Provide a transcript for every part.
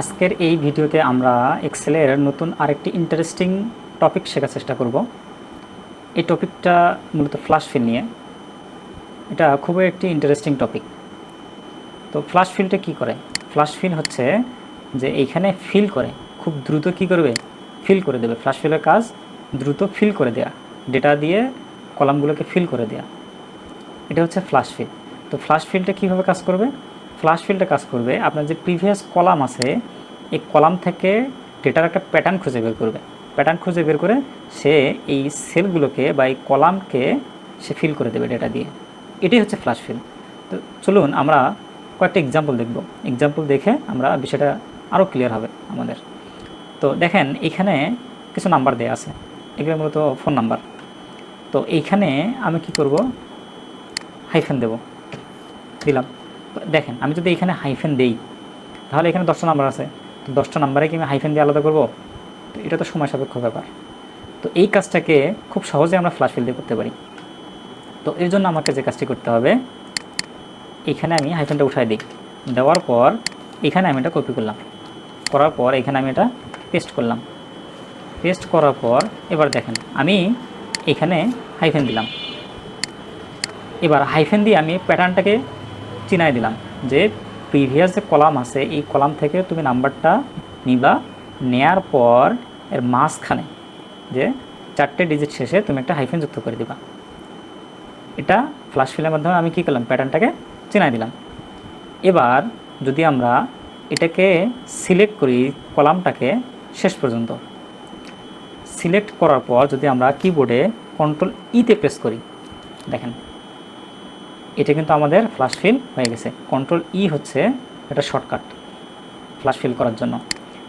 আজকের এই ভিডিওতে আমরা এক্সেলের নতুন আরেকটি ইন্টারেস্টিং টপিক শেখার চেষ্টা করব। এই টপিকটা মূলত ফ্লাশ ফিল নিয়ে। এটা খুবই একটি ইন্টারেস্টিং টপিক তো ফ্লাশ ফিলটা কি করে? ফ্লাশ ফিল হচ্ছে যে এইখানে ফিল করে, খুব দ্রুত কি করবে? ফিল করে দেবে। ফ্লাশ ফিলের কাজ দ্রুত ফিল করে দেয়া। ডেটা দিয়ে কলামগুলোকে ফিল করে দেয়া। এটা হচ্ছে ফ্লাশ ফিল তো ফ্লাশ ফিলটা কীভাবে কাজ করবে? ফ্লাশ ফিলটা কাজ করবে, আপনার যে প্রিভিয়াস কলাম আছে, এই কলাম থেকে ডেটার একটা প্যাটার্ন খুঁজে বের করবে। প্যাটার্ন খুঁজে বের করে সে এই সেলগুলোকে বা এই কলামকে সে ফিল করে দেবে ডেটা দিয়ে। এটাই হচ্ছে ফ্লাশ ফিল তো চলুন আমরা কয়েকটা এক্সাম্পল দেখব। এক্সাম্পল দেখে আমরা বিষয়টা আরও ক্লিয়ার হবে আমাদের। তো দেখেন, এখানে কিছু নাম্বার দেওয়া আছে। এগুলো মূলত ফোন নাম্বার তো এইখানে আমি কি করব? হাইফেন দেব। দিলাম। দেখেন, আমি যদি এখানে হাইফেন দেই, তাহলে এখানে দশটা নাম্বার আছে। তো দশটা নাম্বারে কি আমি হাইফেন দিয়ে আলাদা করব? তো এটা তো সময় সাপেক্ষ ব্যাপার। তো এই কাজটাকে খুব সহজে আমরা ফ্লাশ ফিল দিয়ে করতে পারি। তো এর জন্য আমাকে যে কাজটি করতে হবে, এখানে আমি হাইফেনটা উঠাই দিই। দেওয়ার পর এখানে আমি এটা কপি করলাম। করার পর এখানে আমি এটা পেস্ট করলাম। পেস্ট করার পর এবার দেখেন, আমি এখানে হাইফেন দিলাম। এবার হাইফেন দিয়ে আমি প্যাটার্নটাকে চিনাই দিলাম যে প্রিভিয়াস যে কলাম আছে, এই কলাম থেকে তুমি নাম্বারটা নিবা, নেয়ার পর এর মাঝখানে যে চারটে ডিজিট শেষে তুমি একটা হাইফেন যুক্ত করে দিবা। এটা ফ্লাশ ফিলের মাধ্যমে আমি কী করলাম? প্যাটার্নটাকে চিনাই দিলাম। এবার যদি আমরা এটাকে সিলেক্ট করি কলামটাকে শেষ পর্যন্ত সিলেক্ট করার পর যদি আমরা কিবোর্ডে কন্ট্রোল ইতে প্রেস করি, দেখেন এটা কিন্তু আমাদের ফ্লাশ ফিল হয়ে গেছে। কন্ট্রোল ই হচ্ছে এটা শর্টকাট ফ্লাশ ফিল করার জন্য।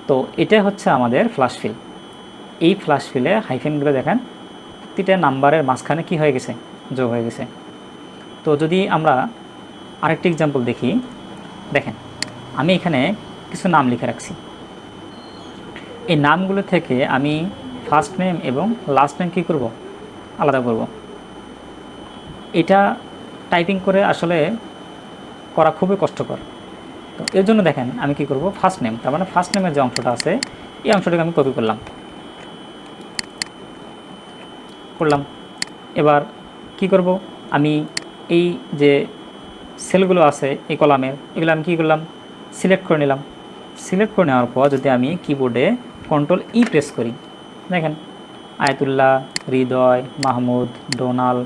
তো এটা হচ্ছে আমাদের ফ্লাশ ফিল এই ফ্লাশ ফিলে হাইফেনগুলো দেখেন, প্রতিটা নাম্বারের মাঝখানে কি হয়ে গেছে? যোগ হয়ে গেছে। তো যদি আমরা আরেকটি এক্সাম্পল দেখি, দেখেন, আমি এখানে কিছু নাম লিখে রাখছি। এই নামগুলো থেকে আমি ফার্স্ট নেম এবং লাস্ট নেম কী করব? আলাদা করব। এটা টাইপিং করে আসলে করা খুবই কষ্টকর। তো এর জন্য দেখেন আমি কি করব ফার্স্ট নেম তার মানে ফার্স্ট নেমের যে অংশটা আছে, এই অংশটাকে আমি কপি করলাম। করলাম। এবার কি করব, আমি এই যে সেলগুলো আছে, এই কলামের, এগুলো আমি কী করলাম সিলেক্ট করে নিলাম। সিলেক্ট করে নেওয়ার পর যদি আমি কিবোর্ডে কন্ট্রোল ই প্রেস করি, দেখেন, আয়তুল্লাহ, হৃদয়, মাহমুদ, ডোনাল,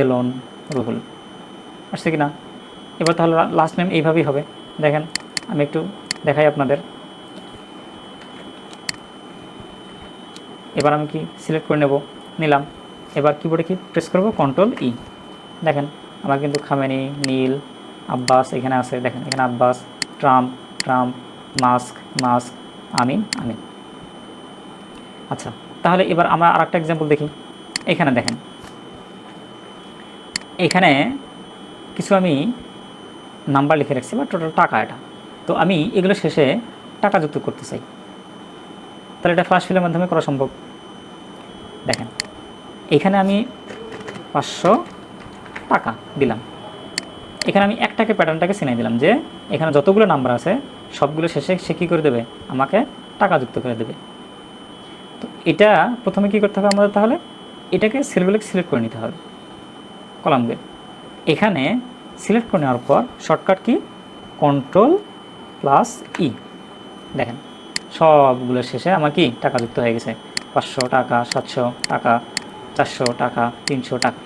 এলন, রুহুল। আসছে কি না এবার তাহলে লাস্ট নেম এইভাবেই হবে। দেখেন, আমি একটু দেখাই আপনাদের। এবার আমি কি সিলেক্ট করে নেব? নিলাম। এবার কিবোর্ডে কি প্রেস করব? কন্ট্রোল ই দেখেন, আমার কিন্তু খামেনি নীল আব্বাস এখানে আছে। দেখেন, এখানে Abbas Trump Trump Musk Musk Amin Amin আচ্ছা তাহলে এবার আমরা আর একটা এক্সাম্পল দেখি। এখানে দেখেন। এখানে কিছু আমি নাম্বার লিখে রাখছি, বা টোটাল টাকা এটা। তো আমি এগুলো শেষে টাকা যুক্ত করতে চাই। তাহলে এটা ফ্লাশ ফিলের মাধ্যমে করা সম্ভব। দেখেন, এখানে আমি পাঁচশো টাকা দিলাম। এখানে আমি একটাকে প্যাটার্নটাকে চিনাই দিলাম যে, এখানে যতগুলো নাম্বার আছে, সবগুলো শেষে সে কী করে দেবে? আমাকে টাকা যুক্ত করে দেবে। তো এটা প্রথমে কী করতে হবে আমাদের তাহলে? এটাকে সেলগুলোকে সিলেক্ট করে নিতে হবে। কলামকে এখানে সিলেক্ট করে নেওয়ার পর shortcut key control plus E দেখেন, সবগুলো শেষে আমার কি টাকা যুক্ত হয়ে গেছে? পাঁচশো টাকা, সাতশো টাকা, চারশো টাকা, তিনশো টাকা।